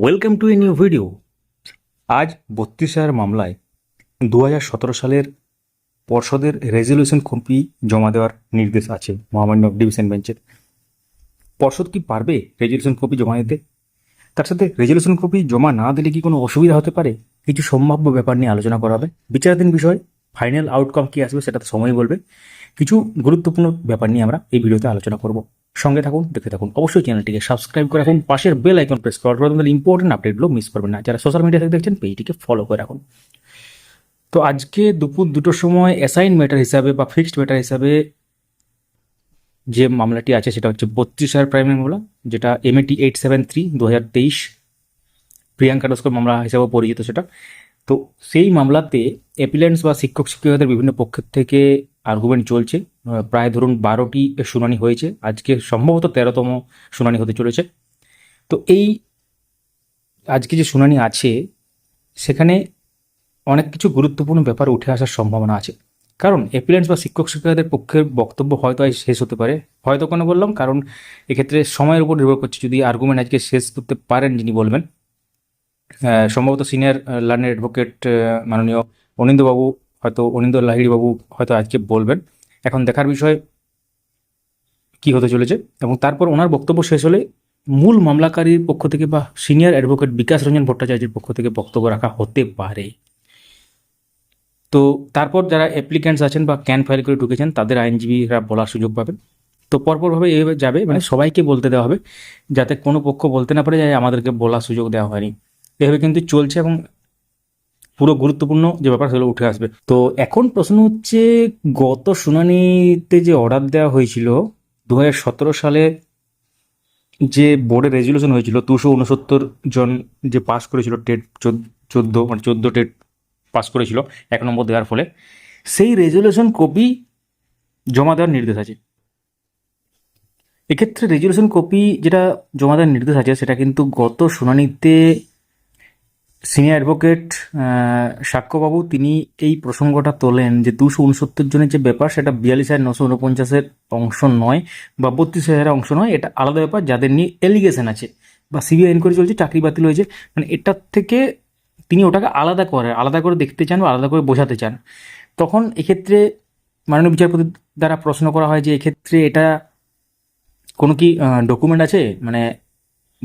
Welcome to a new video আজ বত্রিশ হাজার মামলায় দু হাজার সতেরো সালের পর্ষদের রেজলিউশন কপি জমা দেওয়ার নির্দেশ আছে মহামান্য ডিভিশন বেঞ্চের পর্ষদ কি পারবে রেজলিউশন কপি জমা দিতে? তার সাথে রেজলিউশন কপি জমা না দিলে কি কোনো অসুবিধা হতে পারে? কিছু সম্ভাব্য ব্যাপার নিয়ে আলোচনা করা হবে। বিচারাধীন বিষয় ফাইনাল আউটকাম কি আসবে সেটা তো সময় বলবে। কিছু গুরুত্বপূর্ণ ব্যাপার নিয়ে আমরা এই ভিডিওতে আলোচনা করব। সঙ্গে থাকুন, দেখতে থাকুন। অবশ্যই চ্যানেলটিকে সাবস্ক্রাইব করে রাখুন। পাশের বেল আইকন প্রেস করার পর ইম্পর্টেন্ট আপডেটগুলো মিস করবেন না। যারা সোশ্যাল মিডিয়া থেকে দেখছেন পেজটিকে ফলো করে রাখুন। তো আজকে দুপুর দুটোর সময় অ্যাসাইন ম্যাটার হিসাবে বা ফিক্সড ম্যাটার হিসাবে যে মামলাটি আছে, সেটা হচ্ছে বত্রিশ হাজার প্রাইমারি মামলা, যেটা M MAT eight seven three দু হাজার তেইশ প্রিয়াঙ্কা নস্কর মামলা হিসাবে পরিচিত সেটা। তো সেই মামলাতে অ্যাপিলেন্স বা শিক্ষক শিক্ষিকাদের বিভিন্ন পক্ষের থেকে আর্গুমেন্ট চলছে। প্রায় ধরুন বারোটি শুনানি হয়েছে। আজকে সম্ভবত তেরোতম শুনানি হতে চলেছে। তো এই আজকে যে শুনানি আছে, সেখানে অনেক কিছু গুরুত্বপূর্ণ ব্যাপার উঠে আসার সম্ভাবনা আছে। কারণ অ্যাপিলেন্স বা শিক্ষক শিক্ষিকাদের পক্ষের বক্তব্য হয়তো আজ শেষ হতে পারে। হয়তো কেন বললাম? কারণ এক্ষেত্রে সময়ের উপর নির্ভর করছে। যদি আর্গুমেন্ট আজকে শেষ করতে পারেন যিনি বলবেন। সম্ভবত সিনিয়র লার্নের অ্যাডভোকেট মাননীয় অনিন্দবাবু হয়তো অনিন্দ লাহিড়িবাবু হয়তো আজকে বলবেন। এখন দেখার বিষয় কি হতে চলেছে এবং তারপর ওনার বক্তব্য শেষ হলে মূল মামলাকারীর পক্ষ থেকে বা সিনিয়র অ্যাডভোকেট বিকাশ রঞ্জন ভট্টাচার্যের পক্ষ থেকে বক্তব্য রাখা হতে পারে। তো তারপর যারা অ্যাপ্লিক্যান্টস আছেন বা ক্যান ফাইল করে ঢুকেছেন, তাদের আইনজীবীরা বলার সুযোগ পাবেন। তো পরপরভাবে এইভাবে যাবে মানে সবাইকে বলতে দেওয়া হবে, যাতে কোনো পক্ষ বলতে না পারে যে আমাদেরকে বলার সুযোগ দেওয়া হয়নি। এভাবে কিন্তু চলছে এবং পুরো গুরুত্বপূর্ণ যে ব্যাপার সেগুলো উঠে আসবে। তো এখন প্রশ্ন হচ্ছে, গত শুনানিতে যে অর্ডার দেওয়া হয়েছিল দু হাজার সতেরো সালে যে বোর্ডের রেজলিউশন হয়েছিল, দুশো উনসত্তর জন যে পাস করেছিল, টেট চোদ্দ মানে চোদ্দ টেট পাস করেছিল, এক নম্বর দেওয়ার ফলে, সেই রেজলিউশন কপি জমা দেওয়ার নির্দেশ আছে। এক্ষেত্রে রেজুলেশন কপি যেটা জমা দেওয়ার নির্দেশ আছে, সেটা কিন্তু গত শুনানিতে সিনিয়র অ্যাডভোকেট সাক্ষ্যবাবু, তিনি এই প্রসঙ্গটা তোলেন যে দুশো উনসত্তর জনের যে ব্যাপার, সেটা বিয়াল্লিশ হাজার নশো উনপঞ্চাশের অংশ নয় বা বত্রিশ হাজারের অংশ নয়, এটা আলাদা ব্যাপার, যাদের নিয়ে এলিগেশন আছে বা সিবিআই এনকোয়ারি চলছে, চাকরি বাতিল হয়েছে মানে এটার থেকে তিনি ওটাকে আলাদা করে আলাদা করে দেখতে চান বা আলাদা করে বোঝাতে চান। তখন এক্ষেত্রে মাননীয় বিচারপতি দ্বারা প্রশ্ন করা হয় যে এক্ষেত্রে এটা কোনো কি ডকুমেন্ট আছে? মানে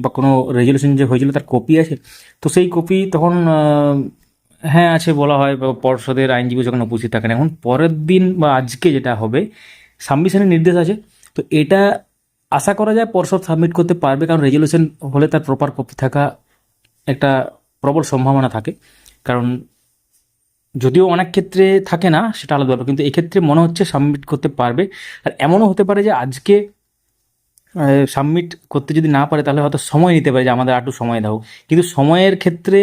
বা কোনো রেজলিউশন যে হয়েছিল তার কপি আছে, তো সেই কপি তখন হ্যাঁ আছে বলা হয়, বা পর্ষদের আইনজীবী যখন উপস্থিত থাকেন, এখন পরের দিন বা আজকে যেটা হবে সাবমিশনের নির্দেশ আছে, তো এটা আশা করা যায় পর্ষদ সাবমিট করতে পারবে, কারণ রেজলিউশন হলে তার প্রপার কপি থাকা একটা প্রবল সম্ভাবনা থাকে। কারণ যদিও অনেক ক্ষেত্রে থাকে না, সেটা আলাদা ব্যাপার, কিন্তু এক্ষেত্রে মনে হচ্ছে সাবমিট করতে পারবে। আর এমনও হতে পারে যে আজকে সাবমিট করতে যদি না পারে, তাহলে হয়তো সময় নিতে পারে যে আমাদের একটু সময় দাও। কিন্তু সময়ের ক্ষেত্রে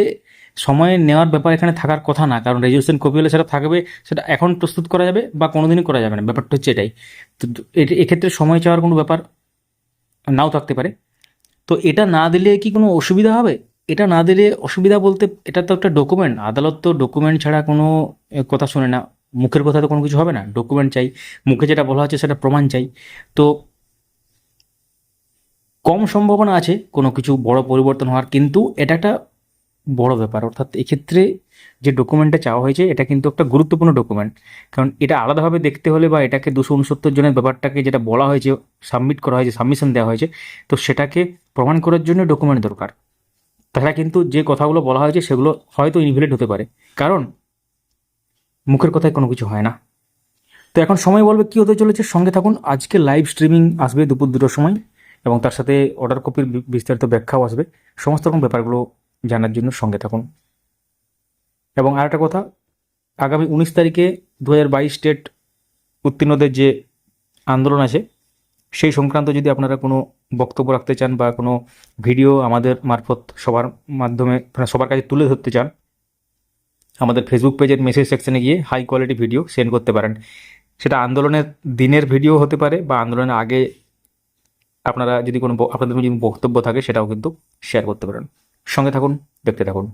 সময় নেওয়ার ব্যাপার এখানে থাকার কথা না, কারণ রেজলিউশন কপি হলে সেটা থাকবে, সেটা এখন প্রস্তুত করা যাবে বা কোনোদিনই করা যাবে না। ব্যাপারটা হচ্ছে এটাই। তো এক্ষেত্রে সময় চাওয়ার কোনো ব্যাপার নাও থাকতে পারে। তো এটা না দিলে কি কোনো অসুবিধা হবে? এটা না দিলে অসুবিধা বলতে এটা তো একটা ডকুমেন্ট আদালত তো ডকুমেন্ট ছাড়া কোনো কথা শুনে না। মুখের কথা তো কোনো কিছু হবে না। ডকুমেন্ট চাই। মুখে যেটা বলা হচ্ছে সেটা প্রমাণ চাই। তো কম সম্ভাবনা আছে, কোনো কিছু বড় পরিবর্তন হওয়ার, কিন্তু এটা একটা বড় ব্যাপার। অর্থাৎ এক্ষেত্রে যে ডকুমেন্টটা চাওয়া হয়েছে, এটা কিন্তু একটা গুরুত্বপূর্ণ ডকুমেন্ট কারণ এটা আলাদাভাবে দেখতে হলে বা এটাকে দুশো উনসত্তর জনের ব্যাপারটাকে যেটা বলা হয়েছে সাবমিট করা হয়েছে সাবমিশন দেওয়া হয়েছে, তো সেটাকে প্রমাণ করার জন্য ডকুমেন্ট দরকার। তাছাড়া কিন্তু যে কথাগুলো বলা হয়েছে, সেগুলো হয়তো ইনভ্যালিড হতে পারে। কারণ মুখের কথায় কোনো কিছু হয় না। তো এখন সময় বলবে কি হতে চলেছে, সঙ্গে থাকুন। আজকে লাইভ স্ট্রিমিং আসবে দুপুর দুটোর সময়। এবং তার সাথে অর্ডার কপির বিস্তারিত ব্যাখ্যাও আসবে। সমস্ত রকম ব্যাপারগুলো জানার জন্য সঙ্গে থাকুন। এবং আর একটা কথা, আগামী উনিশ তারিখে দু হাজার বাইশ স্টেট উত্তীর্ণদের যে আন্দোলন আছে, সেই সংক্রান্ত যদি আপনারা কোনো বক্তব্য রাখতে চান বা কোনো ভিডিও আমাদের মারফত সবার মাধ্যমে মানে সবার কাছে তুলে ধরতে চান, আমাদের ফেসবুক পেজের মেসেজ সেকশনে গিয়ে হাই কোয়ালিটি ভিডিও সেন্ড করতে পারেন। সেটা আন্দোলনের দিনের ভিডিও হতে পারে বা আন্দোলনের আগে আপনারা যদি কোনো আপনাদের যদি বক্তব্য থাকে, সেটাও কিন্তু শেয়ার করতে পারেন। সঙ্গে থাকুন, দেখতে থাকুন।